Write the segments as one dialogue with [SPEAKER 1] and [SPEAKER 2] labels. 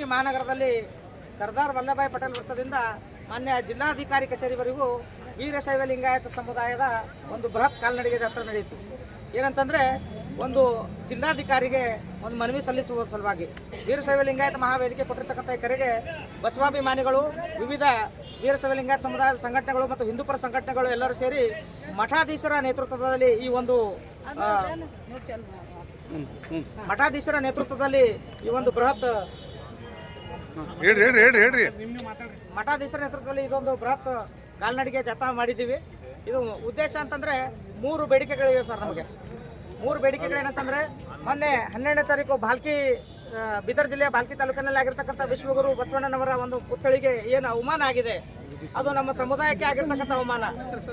[SPEAKER 1] ಕಲಬುರಗಿ ಮಹಾನಗರದಲ್ಲಿ ಸರ್ದಾರ್ ವಲ್ಲಭಾಯ್ ಪಟೇಲ್ ವೃತ್ತದಿಂದ ಮಾನ್ಯ ಜಿಲ್ಲಾಧಿಕಾರಿ ಕಚೇರಿವರೆಗೂ ವೀರಶೈವ ಲಿಂಗಾಯತ ಸಮುದಾಯದ ಒಂದು ಬೃಹತ್ ಕಾಲ್ನಡಿಗೆ ಜಾತ್ರೆ ನಡೆಯಿತು. ಏನಂತಂದರೆ ಒಂದು ಜಿಲ್ಲಾಧಿಕಾರಿಗೆ ಒಂದು ಮನವಿ ಸಲ್ಲಿಸುವ ಸಲುವಾಗಿ ವೀರಶೈವ ಲಿಂಗಾಯತ ಮಹಾವೇದಿಕೆ ಕೊಟ್ಟಿರ್ತಕ್ಕಂಥ ಈ ಕರೆಗೆ ಬಸವಾಭಿಮಾನಿಗಳು ವಿವಿಧ ವೀರಶೈವ ಲಿಂಗಾಯತ ಸಮುದಾಯದ ಸಂಘಟನೆಗಳು ಮತ್ತು ಹಿಂದೂಪರ ಸಂಘಟನೆಗಳು ಎಲ್ಲರೂ ಸೇರಿ ಮಠಾಧೀಶರ ನೇತೃತ್ವದಲ್ಲಿ ಈ ಒಂದು ಮಠಾಧೀಶರ ನೇತೃತ್ವದಲ್ಲಿ ಈ ಒಂದು ಬೃಹತ್
[SPEAKER 2] ಹೇಳ್ರಿ ಹೇಳ್ರಿ ಹೇಳ್ರಿ ಹೇಳ್ರಿ.
[SPEAKER 1] ಮಠಾಧೀಶರ ನೇತೃತ್ವದಲ್ಲಿ ಇದೊಂದು ಬೃಹತ್ ಕಾಲ್ನಡಿಗೆ ಜಾಥಾ ಮಾಡಿದ್ದೀವಿ ಇದು ಉದ್ದೇಶ ಅಂತಂದ್ರೆ ಮೂರು ಬೇಡಿಕೆಗಳಿವೆ ಸರ್ ನಮಗೆ. ಮೂರು ಬೇಡಿಕೆಗಳೇನಂತಂದ್ರೆ ಮೊನ್ನೆ ಹನ್ನೆರಡನೇ ತಾರೀಕು ಬಾಲ್ಕಿ ಬೀದರ್ ಜಿಲ್ಲೆಯ ಬಾಲ್ಕಿ ತಾಲೂಕಿನಲ್ಲಿ ಆಗಿರ್ತಕ್ಕಂಥ ವಿಶ್ವಗುರು ಬಸವಣ್ಣನವರ ಒಂದು ಪುತ್ಥಳಿಗೆ ಏನು ಅವಮಾನ ಆಗಿದೆ? ಅದು ನಮ್ಮ ಸಮುದಾಯಕ್ಕೆ ಆಗಿರ್ತಕ್ಕಂಥ ಅವಮಾನ.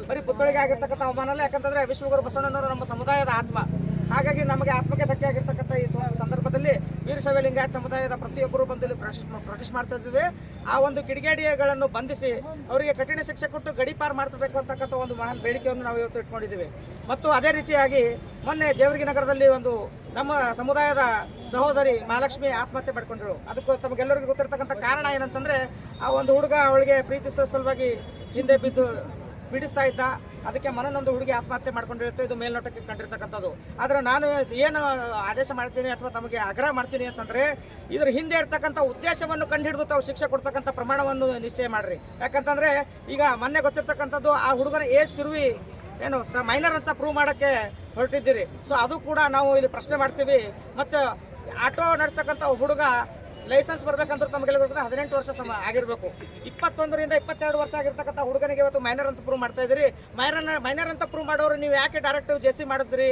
[SPEAKER 1] ಬರೀ ಪುತ್ಥಳಿಗೆ ಆಗಿರ್ತಕ್ಕಂಥ ಅವಮಾನ ಅಲ್ಲ, ಯಾಕಂತಂದ್ರೆ ವಿಶ್ವಗುರು ಬಸವಣ್ಣನವರು ನಮ್ಮ ಸಮುದಾಯದ ಆತ್ಮ. ಹಾಗಾಗಿ ನಮಗೆ ಆತ್ಮಕ್ಕೆ ಧಕ್ಕೆ ಆಗಿರ್ತಕ್ಕಂಥ ಈ ಸಂದರ್ಭದಲ್ಲಿ ವೀರಶೈವ ಲಿಂಗಾಯತ ಸಮುದಾಯದ ಪ್ರತಿಯೊಬ್ಬರು ಬಂದು ಇಲ್ಲಿ ಪ್ರೊಟೆಸ್ಟ್ ಮಾಡ್ತಾ ಇದ್ದೀವಿ. ಆ ಒಂದು ಕಿಡಿಗೇಡಿಗಳನ್ನು ಬಂಧಿಸಿ ಅವರಿಗೆ ಕಠಿಣ ಶಿಕ್ಷೆ ಕೊಟ್ಟು ಗಡಿಪಾರು ಮಾಡ್ತಬೇಕು ಅಂತಕ್ಕಂಥ ಒಂದು ಮಹಾನ್ ಬೇಡಿಕೆಯನ್ನು ನಾವು ಇವತ್ತು ಇಟ್ಕೊಂಡಿದ್ದೀವಿ. ಮತ್ತು ಅದೇ ರೀತಿಯಾಗಿ ಮೊನ್ನೆ ಜೇವರ್ಗಿ ನಗರದಲ್ಲಿ ಒಂದು ನಮ್ಮ ಸಮುದಾಯದ ಸಹೋದರಿ ಮಹಾಲಕ್ಷ್ಮಿ ಆತ್ಮಹತ್ಯೆ ಪಡ್ಕೊಂಡ್ರು. ಅದಕ್ಕೂ ತಮಗೆಲ್ಲರಿಗೂ ಗೊತ್ತಿರತಕ್ಕಂಥ ಕಾರಣ ಏನಂತಂದ್ರೆ, ಆ ಒಂದು ಹುಡುಗ ಅವಳಿಗೆ ಪ್ರೀತಿಸುವ ಸಲುವಾಗಿ ಹಿಂದೆ ಬಿದ್ದು ಬಿಡಿಸ್ತಾ ಇದ್ದ, ಅದಕ್ಕೆ ಮನನೊಂದು ಹುಡುಗಿ ಆತ್ಮಹತ್ಯೆ ಮಾಡ್ಕೊಂಡಿರುತ್ತೆ, ಇದು ಮೇಲ್ನೋಟಕ್ಕೆ ಕಂಡಿರ್ತಕ್ಕಂಥದ್ದು. ಆದರೆ ನಾನು ಏನು ಆದೇಶ ಮಾಡ್ತೀನಿ ಅಥವಾ ತಮಗೆ ಆಗ್ರಹ ಮಾಡ್ತೀನಿ ಅಂತಂದರೆ, ಇದ್ರ ಹಿಂದೆ ಇರ್ತಕ್ಕಂಥ ಉದ್ದೇಶವನ್ನು ಕಂಡುಹಿಡಿದು ತಾವು ಶಿಕ್ಷೆ ಕೊಡ್ತಕ್ಕಂಥ ಪ್ರಮಾಣವನ್ನು ನಿಶ್ಚಯ ಮಾಡಿರಿ. ಯಾಕಂತಂದರೆ, ಈಗ ಮೊನ್ನೆ ಗೊತ್ತಿರ್ತಕ್ಕಂಥದ್ದು ಆ ಹುಡುಗನ ಏಜ್ ತಿರುವಿ, ಏನು, ಸ ಮೈನರ್ ಅಂತ ಪ್ರೂವ್ ಮಾಡೋಕ್ಕೆ ಹೊರಟಿದ್ದೀರಿ. ಸೊ ಅದು ಕೂಡ ನಾವು ಇಲ್ಲಿ ಪ್ರಶ್ನೆ ಮಾಡ್ತೀವಿ. ಮತ್ತು, ಆಟೋ ನಡೆಸ್ತಕ್ಕಂಥ ಹುಡುಗ ಲೈಸೆನ್ಸ್ ಬರ್ಬೇಕಂದ್ರೆ ತಮಗೆಲ್ಲ ಹದಿನೆಂಟು ವರ್ಷ ಸಮ ಆಗಿರಬೇಕು. ಇಪ್ಪತ್ತೊಂದರಿಂದ ಇಪ್ಪತ್ತೆರಡು ವರ್ಷ ಆಗಿರ್ತಕ್ಕಂಥ ಹುಡುಗನಿಗೆ ಇವತ್ತು ಮೈನರ್ ಅಂತ ಪ್ರೂವ್ ಮಾಡ್ತಾ ಇದ್ದೀರಿ. ಮೈನರ್ ಮೈನರ್ ಅಂತ ಪ್ರೂವ್ ಮಾಡೋರು ನೀವು ಯಾಕೆ ಡೈರೆಕ್ಟ್ ಜೆ ಸಿ ಮಾಡಿಸ್ರಿ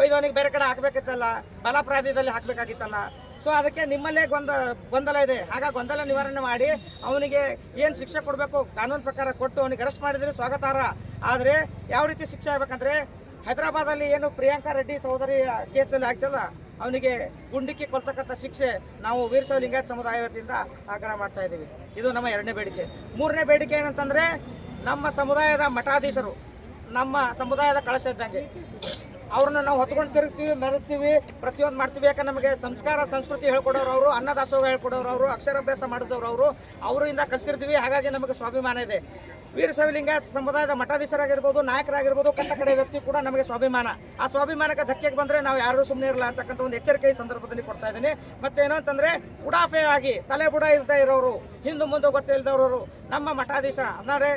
[SPEAKER 1] ಒಯ್ದವನಿಗೆ ಬೇರೆ ಕಡೆ ಹಾಕಬೇಕಿತ್ತಲ್ಲ? ಬಲಾಪರಾಧದಲ್ಲಿ ಹಾಕಬೇಕಾಗಿತ್ತಲ್ಲ? ಸೊ ಅದಕ್ಕೆ ನಿಮ್ಮಲ್ಲೇ ಗೊಂದ ಗೊಂದಲ ಇದೆ. ಆಗ ಗೊಂದಲ ನಿವಾರಣೆ ಮಾಡಿ ಅವನಿಗೆ ಏನು ಶಿಕ್ಷೆ ಕೊಡಬೇಕು, ಕಾನೂನು ಪ್ರಕಾರ ಕೊಟ್ಟು ಅವನಿಗೆ ಅರೆಸ್ಟ್ ಮಾಡಿದರೆ ಸ್ವಾಗತಾರ್ಹ. ಆದರೆ ಯಾವ ರೀತಿ ಶಿಕ್ಷೆ ಆಗ್ಬೇಕಂದ್ರೆ ಹೈದರಾಬಾದಲ್ಲಿ ಏನು ಪ್ರಿಯಾಂಕಾ ರೆಡ್ಡಿ ಸಹೋದರಿ ಕೇಸಲ್ಲಿ ಆಗ್ತಲ್ಲ ಅವನಿಗೆ ಗುಂಡಿಕ್ಕಿ ಕೊಲ್ತಕ್ಕಂಥ ಶಿಕ್ಷೆ ನಾವು ವೀರಶೈವ ಲಿಂಗಾಯತ ಸಮುದಾಯ ವತಿಯಿಂದ ಆಗ್ರಹ ಮಾಡ್ತಾ ಇದ್ದೀವಿ. ಇದು ನಮ್ಮ ಎರಡನೇ ಬೇಡಿಕೆ. ಮೂರನೇ ಬೇಡಿಕೆ ಏನಂತಂದರೆ ನಮ್ಮ ಸಮುದಾಯದ ಮಠಾಧೀಶರು ನಮ್ಮ ಸಮುದಾಯದ ಕಳಶ ಇದ್ದಂಗೆ. ಅವ್ರನ್ನ ನಾವು ಹೊತ್ಕೊಂಡು ತಿರುಗ್ತೀವಿ, ಮೆರೆಸ್ತೀವಿ, ಪ್ರತಿಯೊಂದು ಮಾಡ್ತೀವಿ. ಯಾಕಂದ್ರೆ ನಮಗೆ ಸಂಸ್ಕಾರ, ಸಂಸ್ಕೃತಿ ಹೇಳ್ಕೊಡೋರು ಅವರು, ಅನ್ನದಾಸೋಹ ಹೇಳ್ಕೊಡೋರು ಅವರು, ಅಕ್ಷರಾಭ್ಯಾಸ ಮಾಡಿದವರು ಅವರು, ಅವರಿಂದ ಕಲ್ತಿರ್ತೀವಿ. ಹಾಗಾಗಿ ನಮಗೆ ಸ್ವಾಭಿಮಾನ ಇದೆ. ವೀರಶೈವ ಸಮುದಾಯದ ಮಠಾಧೀಶರಾಗಿರ್ಬೋದು, ನಾಯಕರಾಗಿರ್ಬೋದು, ಕಟ್ಟ ಕಡೆ ವ್ಯಕ್ತಿ ಕೂಡ ನಮಗೆ ಸ್ವಾಭಿಮಾನ. ಆ ಸ್ವಾಭಿಮಾನಕ್ಕೆ ಧಕ್ಕೆಗೆ ಬಂದರೆ ನಾವು ಯಾರೂ ಸುಮ್ಮನೆ ಇರಲ್ಲ ಅಂತಕ್ಕಂಥ ಒಂದು ಎಚ್ಚರಿಕೆ ಈ ಸಂದರ್ಭದಲ್ಲಿ ಕೊಡ್ತಾ ಇದ್ದೀನಿ. ಮತ್ತೇನು ಅಂತಂದರೆ ಉಡಾಫೆ ಆಗಿ ತಲೆ ಬುಡ ಇರ್ತಾ ಇರೋರು, ಹಿಂದೂ ಮುಂದೆ ಗೊತ್ತಿಲ್ಲದವರು ನಮ್ಮ ಮಠಾಧೀಶ. ಅಂದರೆ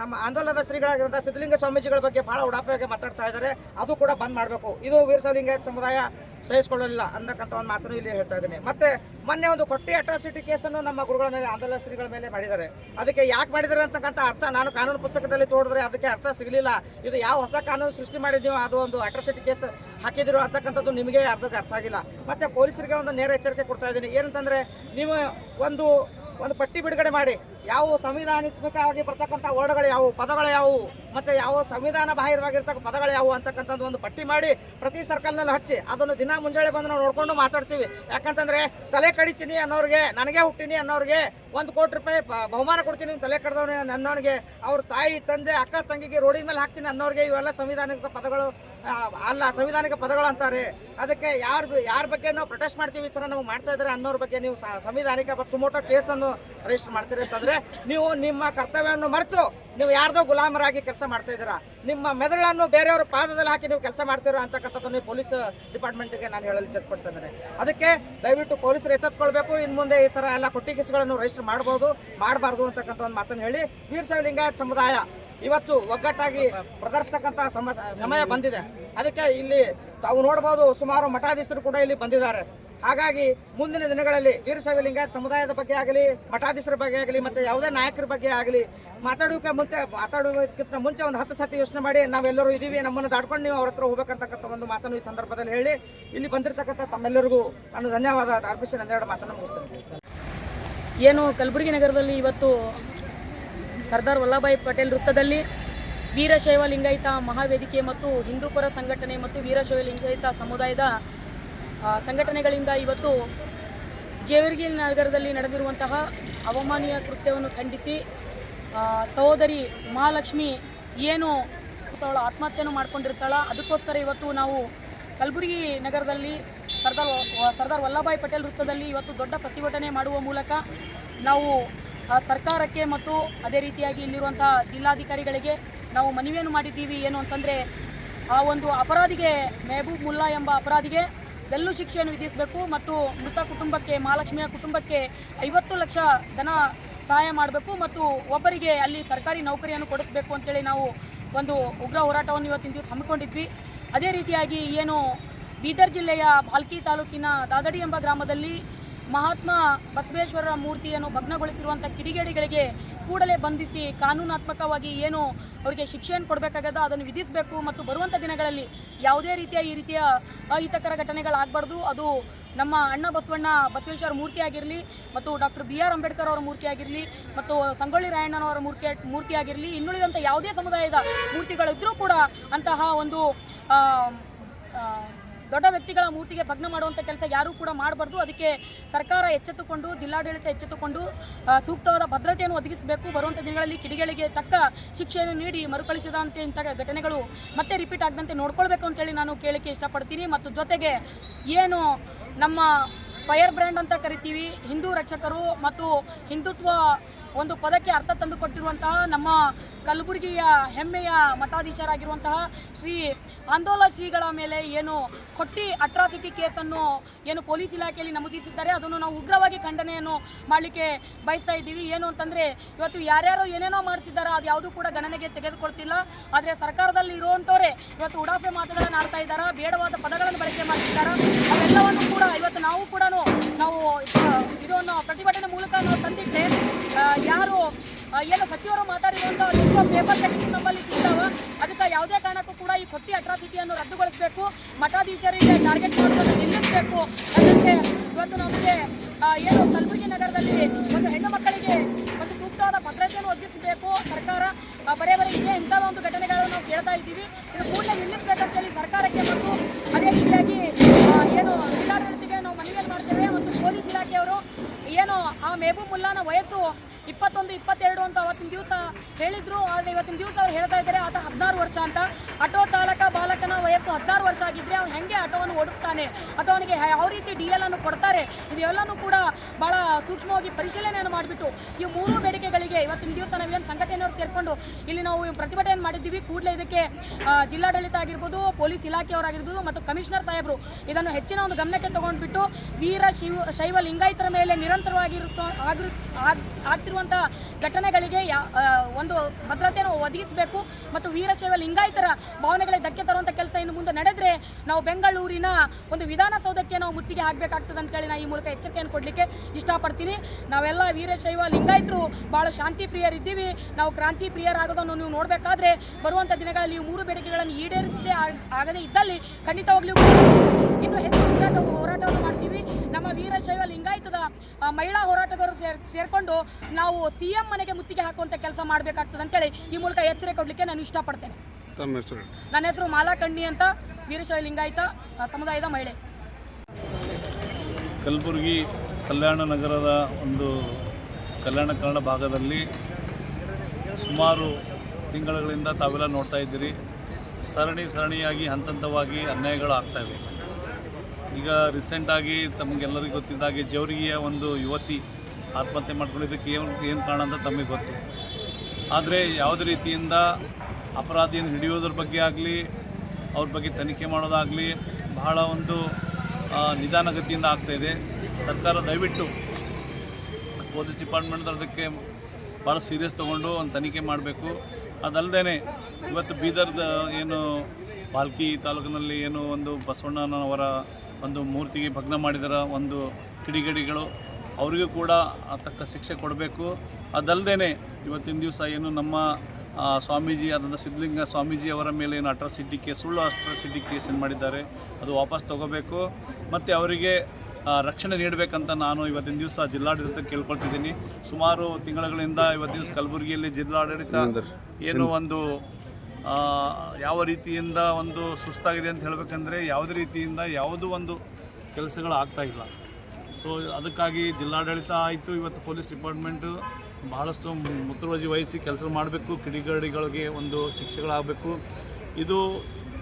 [SPEAKER 1] ನಮ್ಮ ಆಂದೋಲನದ ಶ್ರೀಗಳಾಗಿರುವಂಥ ಸಿದ್ಧಲಿಂಗ ಸ್ವಾಮೀಜಿಗಳ ಬಗ್ಗೆ ಬಹಳ ಉಡಾಫೆಯಾಗಿ ಮಾತಾಡ್ತಾ ಇದ್ದಾರೆ. ಅದು ಕೂಡ ಬಂದ್ ಮಾಡಬೇಕು. ಇದು ವೀರಸಲಿಂಗಾಯತ್ ಸಮುದಾಯ ಸಹಿಸಿಕೊಳ್ಳಲಿಲ್ಲ ಅನ್ನಕ್ಕಂಥ ಒಂದು ಮಾತನ್ನು ಇಲ್ಲಿ ಹೇಳ್ತಾ ಇದ್ದೀನಿ. ಮತ್ತೆ ಮೊನ್ನೆ ಒಂದು ಕೊಟ್ಟಿ ಅಟ್ರಾಸಿಟಿ ಕೇಸನ್ನು ನಮ್ಮ ಗುರುಗಳ ಮೇಲೆ, ಆಂದೋಲನ ಶ್ರೀಗಳ ಮೇಲೆ ಮಾಡಿದ್ದಾರೆ. ಅದಕ್ಕೆ ಯಾಕೆ ಮಾಡಿದ್ದಾರೆ ಅಂತಕ್ಕಂಥ ಅರ್ಥ ನಾನು ಕಾನೂನು ಪುಸ್ತಕದಲ್ಲಿ ತೋಡಿದ್ರೆ ಅದಕ್ಕೆ ಅರ್ಥ ಸಿಗಲಿಲ್ಲ. ಇದು ಯಾವ ಹೊಸ ಕಾನೂನು ಸೃಷ್ಟಿ ಮಾಡಿದ್ಯೋ ಅದು ಒಂದು ಅಟ್ರಾಸಿಟಿ ಕೇಸ್ ಹಾಕಿದಿರೋ ಅಂತಕ್ಕಂಥದ್ದು ನಿಮಗೆ ಅರ್ಧಕ್ಕೆ ಅರ್ಥ ಆಗಿಲ್ಲ. ಮತ್ತೆ ಪೊಲೀಸರಿಗೆ ಒಂದು ನೇರ ಎಚ್ಚರಿಕೆ ಕೊಡ್ತಾ ಇದ್ದೀನಿ. ಏನಂತಂದ್ರೆ, ನೀವು ಒಂದು ಒಂದು ಪಟ್ಟಿ ಬಿಡುಗಡೆ ಮಾಡಿ. ಯಾವ ಸಂವಿಧಾನಾತ್ಮಕವಾಗಿ ಬರ್ತಕ್ಕಂಥ ವರ್ಡ್ಗಳು ಯಾವುವು, ಪದಗಳು ಯಾವುವು, ಮತ್ತು ಯಾವ ಸಂವಿಧಾನ ಬಾಹಿರವಾಗಿರ್ತಕ್ಕ ಪದಗಳು ಯಾವುವು ಅಂತಕ್ಕಂಥದ್ದು ಒಂದು ಪಟ್ಟಿ ಮಾಡಿ ಪ್ರತಿ ಸರ್ಕಲ್ನಲ್ಲಿ ಹಚ್ಚಿ, ಅದನ್ನು ದಿನ ಮುಂಜಾನೆ ಬಂದು ನಾವು ನೋಡ್ಕೊಂಡು ಮಾತಾಡ್ತೀವಿ. ಯಾಕಂತಂದ್ರೆ ತಲೆ ಕಡಿತೀನಿ ಅನ್ನೋರಿಗೆ, ನನಗೆ ಹುಟ್ಟಿನಿ ಅನ್ನೋರಿಗೆ ಒಂದು ಕೋಟಿ ರೂಪಾಯಿ ಬಹುಮಾನ ಕೊಡ್ತೀನಿ ತಲೆ ಕಡ್ದವ್ರೆ ನನ್ನವನಿಗೆ ಅವ್ರ ತಾಯಿ, ತಂದೆ, ಅಕ್ಕ, ತಂಗಿಗೆ ರೋಡಿನ ಮೇಲೆ ಹಾಕ್ತೀನಿ ಅನ್ನೋರಿಗೆ ಇವೆಲ್ಲ ಸಂವಿಧಾನಿಕ ಪದಗಳು ಅಲ್ಲ, ಸಂವಿಧಾನಿಕ ಪದಗಳು ಅಂತಾರೆ. ಅದಕ್ಕೆ ಯಾರು ಯಾರ ಬಗ್ಗೆ ನಾವು ಪ್ರೊಟೆಸ್ಟ್ ಮಾಡ್ತೀವಿ, ಈ ಥರ ನಾವು ಮಾಡ್ತಾ ಇದ್ದಾರೆ ಅನ್ನೋರ ಬಗ್ಗೆ ನೀವು ಸಂವಿಧಾನಿಕ ಸುಮೋಟೋ ಕೇಸನ್ನು ರಿಜಿಸ್ಟರ್ ಮಾಡ್ತೀರಿ ಅಂತಂದ್ರೆ ನೀವು ನಿಮ್ಮ ಕರ್ತವ್ಯವನ್ನು ಮರೆತು ನೀವು ಯಾರ್ದೋ ಗುಲಾಮರಾಗಿ ಕೆಲಸ ಮಾಡ್ತಾ ಇದ್ದೀರಾ. ನಿಮ್ಮ ಮೆದುಳನ್ನು ಬೇರೆಯವ್ರ ಪಾದದಲ್ಲಿ ಹಾಕಿ ನೀವು ಕೆಲಸ ಮಾಡ್ತೀರಾ ನೀವು ಪೊಲೀಸ್ ಡಿಪಾರ್ಟ್ಮೆಂಟ್ಗೆ ನಾನು ಹೇಳಲು ಇಚ್ಛಪಡ್ತಾ ಇದ್ದೇನೆ. ಅದಕ್ಕೆ ದಯವಿಟ್ಟು ಪೊಲೀಸರು ಎಚ್ಚೆತ್ಕೊಳ್ಬೇಕು. ಇನ್ನು ಮುಂದೆ ಈ ಥರ ಎಲ್ಲ ಕೊಟ್ಟಿಗೆಸ್ಗಳನ್ನು ರಿಜಿಸ್ಟರ್ ಮಾಡ್ಬೋದು, ಮಾಡಬಾರ್ದು ಅಂತಕ್ಕಂಥ ಒಂದು ಮಾತನ್ನು ಹೇಳಿ. ವೀರಶೈವ ಲಿಂಗಾಯತ ಸಮುದಾಯ ಇವತ್ತು ಒಗ್ಗಟ್ಟಾಗಿ ಪ್ರದರ್ಶಿಸತಕ್ಕಂಥ ಸಮ, ಸಮಯ ಬಂದಿದೆ. ಅದಕ್ಕೆ ಇಲ್ಲಿ ತಾವು ನೋಡ್ಬೋದು ಸುಮಾರು ಮಠಾಧೀಶರು ಕೂಡ ಇಲ್ಲಿ ಬಂದಿದ್ದಾರೆ. ಹಾಗಾಗಿ ಮುಂದಿನ ದಿನಗಳಲ್ಲಿ ವೀರಶೈವ ಲಿಂಗಾಯತ ಸಮುದಾಯದ ಬಗ್ಗೆ ಆಗಲಿ, ಮಠಾಧೀಶರ ಬಗ್ಗೆ ಆಗಲಿ, ಮತ್ತೆ ಯಾವುದೇ ನಾಯಕರ ಬಗ್ಗೆ ಆಗಲಿ ಮಾತಾಡೋಕೆ ಮುಂಚೆ ಮಾತಾಡೋದಕ್ಕಿಂತ ಮುಂಚೆ ಒಂದು ಹತ್ತು ಸತಿ ಯೋಚನೆ ಮಾಡಿ ನಾವೆಲ್ಲರೂ ಇದ್ದೀವಿ ನಮ್ಮನ್ನು ದಾಟ್ಕೊಂಡು ನೀವು ಅವ್ರ ಹತ್ರ ಹೋಗ್ಬೇಕಂತಕ್ಕಂಥ ಒಂದು ಮಾತನ್ನು ಈ ಸಂದರ್ಭದಲ್ಲಿ ಹೇಳಿ, ಇಲ್ಲಿ ಬಂದಿರತಕ್ಕಂಥ ತಮ್ಮೆಲ್ಲರಿಗೂ ನಾನು ಧನ್ಯವಾದ ಅರ್ಪಿಸಿ ನನ್ನೆರಡು ಮಾತನ್ನು ಮುಗಿಸ್ತೇನೆ.
[SPEAKER 3] ಏನು ಕಲಬುರಗಿ ನಗರದಲ್ಲಿ ಇವತ್ತು ಸರ್ದಾರ್ ವಲ್ಲಭಾಯಿ ಪಟೇಲ್ ವೃತ್ತದಲ್ಲಿ ವೀರಶೈವ ಲಿಂಗಾಯತ ಮಹಾವೇದಿಕೆ ಮತ್ತು ಹಿಂದೂಪರ ಸಂಘಟನೆ ಮತ್ತು ವೀರಶೈವ ಲಿಂಗಾಯತ ಸಮುದಾಯದ ಸಂಘಟನೆಗಳಿಂದ ಇವತ್ತು ಜೇವರ್ಗಿ ನಗರದಲ್ಲಿ ನಡೆದಿರುವಂತಹ ಅವಮಾನೀಯ ಕೃತ್ಯವನ್ನು ಖಂಡಿಸಿ ಸಹೋದರಿ ಮಹಾಲಕ್ಷ್ಮಿ ಏನು ಅವಳು ಆತ್ಮಹತ್ಯೆಯನ್ನು ಮಾಡ್ಕೊಂಡಿರ್ತಾಳ, ಅದಕ್ಕೋಸ್ಕರ ಇವತ್ತು ನಾವು ಕಲಬುರಗಿ ನಗರದಲ್ಲಿ ಸರ್ದಾರ್ ಸರ್ದಾರ್ ವಲ್ಲಭಾಯಿ ಪಟೇಲ್ ವೃತ್ತದಲ್ಲಿ ಇವತ್ತು ದೊಡ್ಡ ಪ್ರತಿಭಟನೆ ಮಾಡುವ ಮೂಲಕ ನಾವು ಸರ್ಕಾರಕ್ಕೆ ಮತ್ತು ಅದೇ ರೀತಿಯಾಗಿ ಇಲ್ಲಿರುವಂತಹ ಜಿಲ್ಲಾಧಿಕಾರಿಗಳಿಗೆ ನಾವು ಮನವಿಯನ್ನು ಮಾಡಿದ್ದೀವಿ ಏನು ಅಂತಂದರೆ, ಆ ಒಂದು ಅಪರಾಧಿಗೆ ಮೆಹಬೂಬ್ ಮುಲ್ಲಾ ಎಂಬ ಅಪರಾಧಿಗೆ ಗಲ್ಲು ಶಿಕ್ಷೆಯನ್ನು ವಿಧಿಸಬೇಕು ಮತ್ತು ಮೃತ ಕುಟುಂಬಕ್ಕೆ, ಮಹಾಲಕ್ಷ್ಮಿಯ ಕುಟುಂಬಕ್ಕೆ ಐವತ್ತು ಲಕ್ಷ ಧನ ಸಹಾಯ ಮಾಡಬೇಕು ಮತ್ತು ಒಬ್ಬರಿಗೆ ಅಲ್ಲಿ ಸರ್ಕಾರಿ ನೌಕರಿಯನ್ನು ಕೊಡಿಸಬೇಕು ಅಂತೇಳಿ ನಾವು ಒಂದು ಉಗ್ರ ಹೋರಾಟವನ್ನು ಇವತ್ತಿನ ದಿವಸ ಹಮ್ಮಿಕೊಂಡಿದ್ವಿ. ಅದೇ ರೀತಿಯಾಗಿ ಏನು ಬೀದರ್ ಜಿಲ್ಲೆಯ ಭಾಲ್ಕಿ ತಾಲೂಕಿನ ದಾದಡಿ ಎಂಬ ಗ್ರಾಮದಲ್ಲಿ ಮಹಾತ್ಮ ಬಸವೇಶ್ವರರ ಮೂರ್ತಿಯನ್ನು ಭಗ್ನಗೊಳಿಸಿರುವಂಥ ಕಿಡಿಗೇಡಿಗಳಿಗೆ ಕೂಡಲೇ ಬಂಧಿಸಿ ಕಾನೂನಾತ್ಮಕವಾಗಿ ಏನು ಅವರಿಗೆ ಶಿಕ್ಷೆಯನ್ನು ಕೊಡಬೇಕಾಗದ, ಅದನ್ನು ವಿಧಿಸಬೇಕು ಮತ್ತು ಬರುವಂಥ ದಿನಗಳಲ್ಲಿ ಯಾವುದೇ ರೀತಿಯ ಈ ರೀತಿಯ ಅಹಿತಕರ ಘಟನೆಗಳಾಗಬಾರ್ದು. ಅದು ನಮ್ಮ ಅಣ್ಣ ಬಸವಣ್ಣ ಬಸವೇಶ್ವರ ಮೂರ್ತಿ ಆಗಿರಲಿ ಮತ್ತು ಡಾಕ್ಟರ್ ಬಿ ಆರ್ ಅಂಬೇಡ್ಕರ್ ಅವರ ಮೂರ್ತಿ ಆಗಿರಲಿ ಮತ್ತು ಸಂಗೊಳ್ಳಿ ರಾಯಣ್ಣನವರ ಮೂರ್ತಿ ಮೂರ್ತಿ ಆಗಿರಲಿ, ಇನ್ನುಳಿದಂಥ ಯಾವುದೇ ಸಮುದಾಯದ ಮೂರ್ತಿಗಳಿದ್ದರೂ ಕೂಡ ಅಂತಹ ಒಂದು ದೊಡ್ಡ ವ್ಯಕ್ತಿಗಳ ಮೂರ್ತಿಗೆ ಭಗ್ನ ಮಾಡುವಂಥ ಕೆಲಸ ಯಾರೂ ಕೂಡ ಮಾಡಬಾರ್ದು. ಅದಕ್ಕೆ ಸರ್ಕಾರ ಎಚ್ಚೆತ್ತುಕೊಂಡು, ಜಿಲ್ಲಾಡಳಿತ ಎಚ್ಚೆತ್ತುಕೊಂಡು ಸೂಕ್ತವಾದ ಭದ್ರತೆಯನ್ನು ಒದಗಿಸಬೇಕು. ಬರುವಂಥ ದಿನಗಳಲ್ಲಿ ಕಿಡಿಗಳಿಗೆ ತಕ್ಕ ಶಿಕ್ಷೆಯನ್ನು ನೀಡಿ ಮರುಕಳಿಸಿದಂತೆ ಇಂಥ ಘಟನೆಗಳು ಮತ್ತೆ ರಿಪೀಟ್ ಆಗದಂತೆ ನೋಡ್ಕೊಳ್ಬೇಕು ಅಂತೇಳಿ ನಾನು ಕೇಳಕ್ಕೆ ಇಷ್ಟಪಡ್ತೀನಿ. ಮತ್ತು ಜೊತೆಗೆ ಏನು ನಮ್ಮ ಫೈರ್ ಬ್ರ್ಯಾಂಡ್ ಅಂತ ಕರಿತೀವಿ, ಹಿಂದೂ ರಕ್ಷಕರು ಮತ್ತು ಹಿಂದುತ್ವ ಒಂದು ಪದಕ್ಕೆ ಅರ್ಥ ತಂದು ಕೊಟ್ಟಿರುವಂತಹ ನಮ್ಮ ಕಲಬುರಗಿಯ ಹೆಮ್ಮೆಯ ಮಠಾಧೀಶರಾಗಿರುವಂತಹ ಶ್ರೀ ಆಂದೋಲ ಶ್ರೀಗಳ ಮೇಲೆ ಏನು ಕೊಟ್ಟಿ ಅಟ್ರಾಸಿಟಿ ಕೇಸನ್ನು ಏನು ಪೊಲೀಸ್ ಇಲಾಖೆಯಲ್ಲಿ ನಮೂದಿಸಿದ್ದಾರೆ, ಅದನ್ನು ನಾವು ಉಗ್ರವಾಗಿ ಖಂಡನೆಯನ್ನು ಮಾಡಲಿಕ್ಕೆ ಬಯಸ್ತಾ ಇದ್ದೀವಿ. ಏನು ಅಂತಂದರೆ, ಇವತ್ತು ಯಾರ್ಯಾರು ಏನೇನೋ ಮಾಡ್ತಿದ್ದಾರೆ, ಅದು ಯಾವುದೂ ಕೂಡ ಗಣನೆಗೆ ತೆಗೆದುಕೊಳ್ತಿಲ್ಲ. ಆದರೆ ಸರ್ಕಾರದಲ್ಲಿ ಇರುವಂಥವರೇ ಇವತ್ತು ಉಡಾಫೆ ಮಾತುಗಳನ್ನು ಆಡ್ತಾ ಇದ್ದಾರೆ, ಬೇಡವಾದ ಪದಗಳನ್ನು ಬಳಕೆ ಮಾಡ್ತಿದ್ದಾರೆ ಅವೆಲ್ಲವನ್ನು ಕೂಡ ಇವತ್ತು ನಾವು ಕೂಡ ನಾವು ಏನು ಸಚಿವರು ಮಾತಾಡಿರುವಂಥ ಎಷ್ಟೋ ಪೇಪರ್ ಕಟ್ಟಿಂಗ್ ನಮ್ಮಲ್ಲಿ ಸಿಗ್ತಾವ. ಅದಕ್ಕೆ ಯಾವುದೇ ಕಾರಣಕ್ಕೂ ಕೂಡ ಈ ಕೊಟ್ಟಿ ಅಟ್ರಾಸಿಟಿಯನ್ನು ರದ್ದುಗೊಳಿಸಬೇಕು. ಮಠಾಧೀಶರಿಗೆ ಟಾರ್ಗೆಟ್ ಮಾಡೋದನ್ನು ನಿಲ್ಲಿಸಬೇಕು. ಅದಕ್ಕೆ ಇವತ್ತು ನಮಗೆ ಏನು ಕಲಬುರಗಿ ನಗರದಲ್ಲಿ ಒಂದು ಹೆಣ್ಣು ಮಕ್ಕಳಿಗೆ ಒಂದು ಸೂಕ್ತವಾದ ಭದ್ರತೆಯನ್ನು ಒದಗಿಸಬೇಕು ಸರ್ಕಾರ. ಬರೇ ಬರೀ ಇದೇ ಇಂಥ ಒಂದು ಘಟನೆಗಳನ್ನು ನಾವು ಕೇಳ್ತಾ ಇದ್ದೀವಿ. ಇದು ಕೂಡಲೇ ನಿಲ್ಲಿಸಬೇಕಂತೇಳಿ ಸರ್ಕಾರಕ್ಕೆ ಮತ್ತು ಅದೇ ರೀತಿಯಾಗಿ ಏನು ಜಿಲ್ಲಾಡಳಿತಿಗೆ ನಾವು ಮನವಿಯನ್ನು ಮಾಡ್ತೇವೆ. ಮತ್ತು ಪೊಲೀಸ್ ಇಲಾಖೆಯವರು, ಏನು ಆ ಮೆಹಬೂಬ್ ಮುಲ್ಲಾನ ವಯಸ್ಸು ಇಪ್ಪತ್ತೊಂದು ಇಪ್ಪತ್ತೆರಡು ಅಂತ ಅವತ್ತಿನ ದಿವಸ ಹೇಳಿದ್ರು, ಆದರೆ ಇವತ್ತಿನ ದಿವಸ ಅವ್ರು ಹೇಳ್ತಾ ಇದ್ದಾರೆ ಆತ ಹದಿನಾರು ವರ್ಷ ಅಂತ. ಆಟೋ ಚಾಲಕ, ಬಾಲಕನ ವಯಸ್ಸು ಹದಿನಾರು ವರ್ಷ ಆಗಿದ್ರೆ ಅವ್ನು ಹೆಂಗೆ ಆಟೋವನ್ನು ಓಡಿಸ್ತಾನೆ? ಅಥವಾ ಅವನಿಗೆ ಯಾವ ರೀತಿ ಡಿ ಎಲ್ ಅನ್ನು ಕೊಡ್ತಾರೆ? ಇದೆಲ್ಲನೂ ಕೂಡ ಭಾಳ ಸೂಕ್ಷ್ಮವಾಗಿ ಪರಿಶೀಲನೆಯನ್ನು ಮಾಡಿಬಿಟ್ಟು, ಈ ಮೂರು ಬೇಡಿಕೆಗಳಿಗೆ ಇವತ್ತಿನ ದಿವಸ ನಾವೇನು ಸಂಘಟನೆಯವರು ಸೇರಿಕೊಂಡು ಇಲ್ಲಿ ನಾವು ಪ್ರತಿಭಟನೆ ಮಾಡಿದ್ದೀವಿ, ಕೂಡಲೇ ಇದಕ್ಕೆ ಜಿಲ್ಲಾಡಳಿತ ಆಗಿರ್ಬೋದು, ಪೊಲೀಸ್ ಇಲಾಖೆಯವರಾಗಿರ್ಬೋದು ಮತ್ತು ಕಮಿಷನರ್ ಸಾಹೇಬರು ಇದನ್ನು ಹೆಚ್ಚಿನ ಒಂದು ಗಮನಕ್ಕೆ ತಗೊಂಡ್ಬಿಟ್ಟು, ವೀರ ಶಿವ, ಶೈವ ಲಿಂಗಾಯತರ ಮೇಲೆ ನಿರಂತರವಾಗಿರುತ್ತ ಆಗಿರು, ಆಗ್- ಆಗ್ತಿರುವಂಥ ಘಟನೆಗಳಿಗೆ ಒಂದು ಭದ್ರತೆಯನ್ನು ಒದಗಿಸಬೇಕು ಮತ್ತು ವೀರಶೈವ ಲಿಂಗಾಯತರ ಭಾವನೆಗಳಿಗೆ ಧಕ್ಕೆ ತರುವಂಥ ಕೆಲಸ ಇನ್ನು ಮುಂದೆ ನಡೆದರೆ ನಾವು ಬೆಂಗಳೂರಿನ ಒಂದು ವಿಧಾನಸೌಧಕ್ಕೆ ನಾವು ಮುತ್ತಿಗೆ ಹಾಕಬೇಕಾಗ್ತದೆ ಅಂತೇಳಿ ನಾನು ಈ ಮೂಲಕ ಎಚ್ಚರಿಕೆಯನ್ನು ಕೊಡಲಿಕ್ಕೆ ಇಷ್ಟಪಡ್ತೀನಿ. ನಾವೆಲ್ಲ ವೀರಶೈವ ಲಿಂಗಾಯತರು ಭಾಳ ಶಾಂತಿ ಪ್ರಿಯರಿದ್ದೀವಿ ನಾವು ಕ್ರಾಂತಿ ಪ್ರಿಯರಾಗೋದನ್ನು ನೀವು ನೋಡಬೇಕಾದ್ರೆ ಬರುವಂಥ ದಿನಗಳಲ್ಲಿ ಈ ಮೂರು ಬೇಡಿಕೆಗಳನ್ನು ಈಡೇರಿಸದೇ ಆಗ್- ಆಗದೇ ಇದ್ದಲ್ಲಿ ಖಂಡಿತವಾಗ್ಲೂ ಇನ್ನು ಹೆಚ್ಚು ಹೋರಾಟವನ್ನು ಮಾಡ್ತೀವಿ. ನಮ್ಮ ವೀರಶೈವ ಲಿಂಗಾಯತದ ಮಹಿಳಾ ಹೋರಾಟಗಾರರು ಸೇರ್ ಸೇರಿಕೊಂಡು ನಾವು ಸಿ ಎಂ ಮನೆಗೆ ಮುತ್ತಿಗೆ ಹಾಕುವಂಥ ಕೆಲಸ ಮಾಡಬೇಕಾಗ್ತದೆ ಅಂತೇಳಿ ಈ ಮೂಲಕ ಎಚ್ಚರಿಕೆ ಕೊಡಲಿಕ್ಕೆ ನಾನು ಇಷ್ಟಪಡ್ತೇನೆ.
[SPEAKER 2] ತಮ್ಮ ಹೆಸರು
[SPEAKER 3] ನನ್ನ ಹೆಸರು ಮಾಲಾ ಕಣ್ಣಿ ಅಂತ ವೀರಶೈವ ಲಿಂಗಾಯತ ಸಮುದಾಯದ ಮಹಿಳೆ.
[SPEAKER 4] ಕಲಬುರಗಿ ಕಲ್ಯಾಣ ನಗರದ ಒಂದು ಕಲ್ಯಾಣ ಕನ್ನಡ ಭಾಗದಲ್ಲಿ ಸುಮಾರು ತಿಂಗಳುಗಳಿಂದ ತಾವೆಲ್ಲ ನೋಡ್ತಾ ಇದ್ದೀರಿ. ಸರಣಿ ಸರಣಿಯಾಗಿ ಹಂತ ಹಂತವಾಗಿ ಅನ್ಯಾಯಗಳು ಆಗ್ತಾಯಿವೆ ಈಗ ರೀಸೆಂಟಾಗಿ ತಮಗೆಲ್ಲರಿಗೂ ಗೊತ್ತಿದ್ದಾಗೆ ಜವರಿಗೆಯ ಒಂದು ಯುವತಿ ಆತ್ಮಹತ್ಯೆ ಮಾಡ್ಕೊಂಡಿದ್ದಕ್ಕೆ ಏನು ಏನು ಕಾರಣ ಅಂತ ತಮಗೆ ಗೊತ್ತು. ಆದರೆ ಯಾವುದೇ ರೀತಿಯಿಂದ ಅಪರಾಧಿಯನ್ನು ಹಿಡಿಯೋದ್ರ ಬಗ್ಗೆ ಆಗಲಿ, ಅವ್ರ ಬಗ್ಗೆ ತನಿಖೆ ಮಾಡೋದಾಗಲಿ ಬಹಳ ಒಂದು ನಿಧಾನಗತಿಯಿಂದ ಆಗ್ತಾಯಿದೆ ಸರ್ಕಾರ ದಯವಿಟ್ಟು ಪೊಲೀಸ್ ಡಿಪಾರ್ಟ್ಮೆಂಟ್ ಅದಕ್ಕೆ ಭಾಳ ಸೀರಿಯಸ್ ತೊಗೊಂಡು ಒಂದು ತನಿಖೆ ಮಾಡಬೇಕು. ಅದಲ್ಲದೆ ಇವತ್ತು ಬೀದರ್ದ ಏನು, ಪಾಲ್ಕಿ ತಾಲೂಕಿನಲ್ಲಿ ಏನು ಒಂದು ಬಸವಣ್ಣನವರ ಒಂದು ಮೂರ್ತಿಗೆ ಭಗ್ನ ಮಾಡಿದರ ಒಂದು ಕಿಡಿಗೇಡಿಗಳು ಅವರಿಗೂ ಕೂಡ ಆ ತಕ್ಕ ಶಿಕ್ಷೆ ಕೊಡಬೇಕು. ಅದಲ್ಲದೆ ಇವತ್ತಿನ ದಿವಸ ಏನು ನಮ್ಮ ಸ್ವಾಮೀಜಿ ಆದಂಥ ಸಿದ್ಧಲಿಂಗ ಸ್ವಾಮೀಜಿ ಅವರ ಮೇಲೆ ಏನು ಅಟ್ರಾಸಿಟಿ ಕೇಸ್ ಸುಳ್ಳು ಅಟ್ರಾಸಿಟಿ ಕೇಸ್ ಏನು ಮಾಡಿದ್ದಾರೆ ಅದು ವಾಪಸ್ ತಗೋಬೇಕು. ಮತ್ತು ಅವರಿಗೆ ರಕ್ಷಣೆ ನೀಡಬೇಕಂತ ನಾನು ಇವತ್ತಿನ ದಿವಸ ಜಿಲ್ಲಾಡಳಿತ ಕೇಳ್ಕೊಳ್ತಿದ್ದೀನಿ. ಸುಮಾರು ತಿಂಗಳುಗಳಿಂದ ಇವತ್ತಿನ ದಿವಸ ಕಲಬುರಗಿಯಲ್ಲಿ ಜಿಲ್ಲಾಡಳಿತ ಏನು ಒಂದು ಯಾವ ರೀತಿಯಿಂದ ಒಂದು ಸುಸ್ತಾಗಿದೆ ಅಂತ ಹೇಳಬೇಕಂದ್ರೆ ಯಾವುದೇ ರೀತಿಯಿಂದ ಯಾವುದೂ ಒಂದು ಕೆಲಸಗಳು ಆಗ್ತಾ ಇಲ್ಲ. ಸೊ ಅದಕ್ಕಾಗಿ ಜಿಲ್ಲಾಡಳಿತ ಆಯಿತು, ಇವತ್ತು ಪೊಲೀಸ್ ಡಿಪಾರ್ಟ್ಮೆಂಟು ಬಹಳಷ್ಟು ಮುತುವರ್ಜಿ ವಹಿಸಿ ಕೆಲಸ ಮಾಡಬೇಕು, ಕಿಡಿಗಡಿಗಳಿಗೆ ಒಂದು ಶಿಕ್ಷೆಗಳಾಗಬೇಕು. ಇದು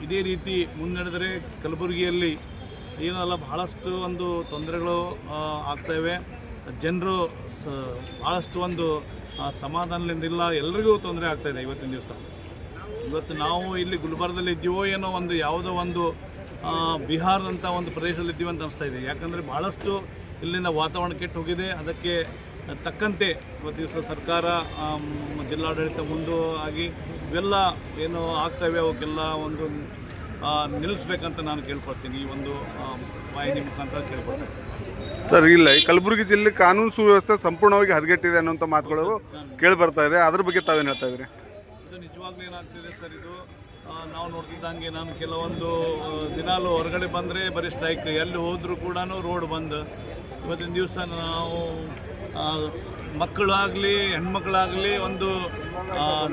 [SPEAKER 4] ಇದೇ ರೀತಿ ಮುನ್ನಡೆದರೆ ಕಲಬುರಗಿಯಲ್ಲಿ ಏನಲ್ಲ, ಬಹಳಷ್ಟು ಒಂದು ತೊಂದರೆಗಳು ಆಗ್ತಾಯಿವೆ ಜನರು ಸ ಭಾಳಷ್ಟು ಒಂದು ಸಮಾಧಾನದಿಂದ ಇಲ್ಲ, ಎಲ್ರಿಗೂ ತೊಂದರೆ ಆಗ್ತಾಯಿದೆ ಇವತ್ತಿನ ದಿವಸ. ಇವತ್ತು ನಾವು ಇಲ್ಲಿ ಗುಲ್ಬರ್ಗದಲ್ಲಿ ಇದ್ದೀವೋ ಏನೋ ಒಂದು ಯಾವುದೋ ಒಂದು ಬಿಹಾರದಂಥ ಒಂದು ಪ್ರದೇಶದಲ್ಲಿ ಇದ್ದೀವಿ ಅಂತ ಅನಿಸ್ತಾ ಇದೆ. ಯಾಕಂದರೆ ಭಾಳಷ್ಟು ಇಲ್ಲಿನ ವಾತಾವರಣ ಕೆಟ್ಟು ಹೋಗಿದೆ. ಅದಕ್ಕೆ ತಕ್ಕಂತೆ ಇವತ್ತು ದಿವಸ ಸರ್ಕಾರ ಜಿಲ್ಲಾಡಳಿತ ಮುಂದೆ ಆಗಿ ಇವೆಲ್ಲ ಏನು ಆಗ್ತವೆ ಅವಕ್ಕೆಲ್ಲ ಒಂದು ನಿಲ್ಲಿಸ್ಬೇಕಂತ ನಾನು ಕೇಳ್ಕೊಳ್ತೀನಿ. ಈ ಒಂದು ವಾಹಿನಿ ಮುಖಾಂತರ ಕೇಳ್ಕೊಳ್ತೀನಿ.
[SPEAKER 2] ಸರ್ ಇಲ್ಲ ಈ ಕಲಬುರಗಿ ಜಿಲ್ಲೆ ಕಾನೂನು ಸುವ್ಯವಸ್ಥೆ ಸಂಪೂರ್ಣವಾಗಿ ಹದಗೆಟ್ಟಿದೆ ಅನ್ನೋಂಥ ಮಾತುಗಳು ಕೇಳಿ ಬರ್ತಾ ಇದೆ. ಅದ್ರ ಬಗ್ಗೆ ತಾವೇನು ಹೇಳ್ತಾ ಇದ್ರಿ
[SPEAKER 4] ಇದು ನಿಜವಾಗ್ಲೂ ಏನಾಗ್ತಿದೆ ಸರ್ ಇದು? ನಾವು ನೋಡ್ತಿದ್ದಂಗೆ ನಾನು ಕೆಲವೊಂದು ದಿನಾಲು ಹೊರಗಡೆ ಬಂದರೆ ಬರೀ ಸ್ಟ್ರೈಕ್, ಎಲ್ಲಿ ಹೋದರೂ ಕೂಡ ರೋಡ್ ಬಂದ್. ಇವತ್ತಿನ ದಿವಸ ನಾವು ಮಕ್ಕಳಾಗಲಿ, ಹೆಣ್ಮಕ್ಳಾಗಲಿ ಒಂದು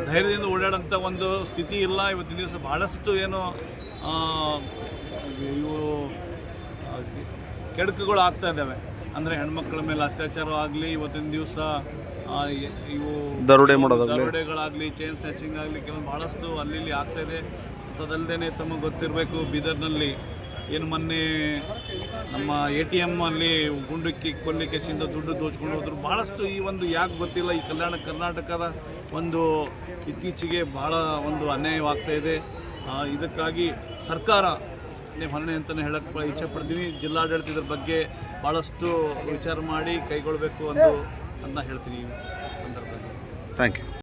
[SPEAKER 4] ಧೈರ್ಯದಿಂದ ಓಡಾಡೋಂಥ ಒಂದು ಸ್ಥಿತಿ ಇಲ್ಲ. ಇವತ್ತಿನ ದಿವಸ ಭಾಳಷ್ಟು ಏನು ಇವು ಕೆಡಕುಗಳು ಕೆಡುಕುಗಳು ಆಗ್ತಾ ಇದ್ದಾವೆ. ಅಂದರೆ ಹೆಣ್ಮಕ್ಳ ಮೇಲೆ ಅತ್ಯಾಚಾರ ಆಗಲಿ, ಇವತ್ತಿನ ದಿವಸ ಇವು
[SPEAKER 2] ದರೋಡೆ ಮಾಡೋದಾಗ್ಲಿ.
[SPEAKER 4] ದರೋಡೆಗಳಾಗಲಿ ಚೈನ್ ಸ್ನ್ಯಾಚಿಂಗ್ ಆಗಲಿ ಕೆಲವೊಂದು ಭಾಳಷ್ಟು ಅಲ್ಲಿ ಇಲ್ಲಿ ಆಗ್ತಾ ಇದೆ ಅದಲ್ಲದೆ ತಮಗೆ ಗೊತ್ತಿರಬೇಕು ಬೀದರ್ನಲ್ಲಿ. ಏನು ಮೊನ್ನೆ ನಮ್ಮ ಎ ಟಿ ಎಂ ಅಲ್ಲಿ ಗುಂಡಿಕ್ಕಿ ಕೊಲ್ಲಿಕೆಸಿಂದ ದುಡ್ಡು ದೋಚ್ಕೊಂಡು ಹೋದ್ರು. ಭಾಳಷ್ಟು ಈ ಒಂದು ಯಾಕೆ ಗೊತ್ತಿಲ್ಲ ಈ ಕಲ್ಯಾಣ ಕರ್ನಾಟಕದ ಒಂದು ಇತ್ತೀಚೆಗೆ ಭಾಳ ಒಂದು ಅನ್ಯಾಯವಾಗ್ತಾ ಇದೆ ಇದಕ್ಕಾಗಿ ಸರ್ಕಾರ ಹೊಣೆ ಅಂತಲೇ ಹೇಳಕ್ಕೆ ಇಚ್ಛೆ ಪಡ್ತೀನಿ. ಜಿಲ್ಲಾಡಳಿತ ಇದ್ರ ಬಗ್ಗೆ ಭಾಳಷ್ಟು ವಿಚಾರ ಮಾಡಿ ಕೈಗೊಳ್ಳಬೇಕು ಅಂತ ಅಂತ ಹೇಳ್ತೀನಿ ಈ ಸಂದರ್ಭದಲ್ಲಿ.
[SPEAKER 2] Thank you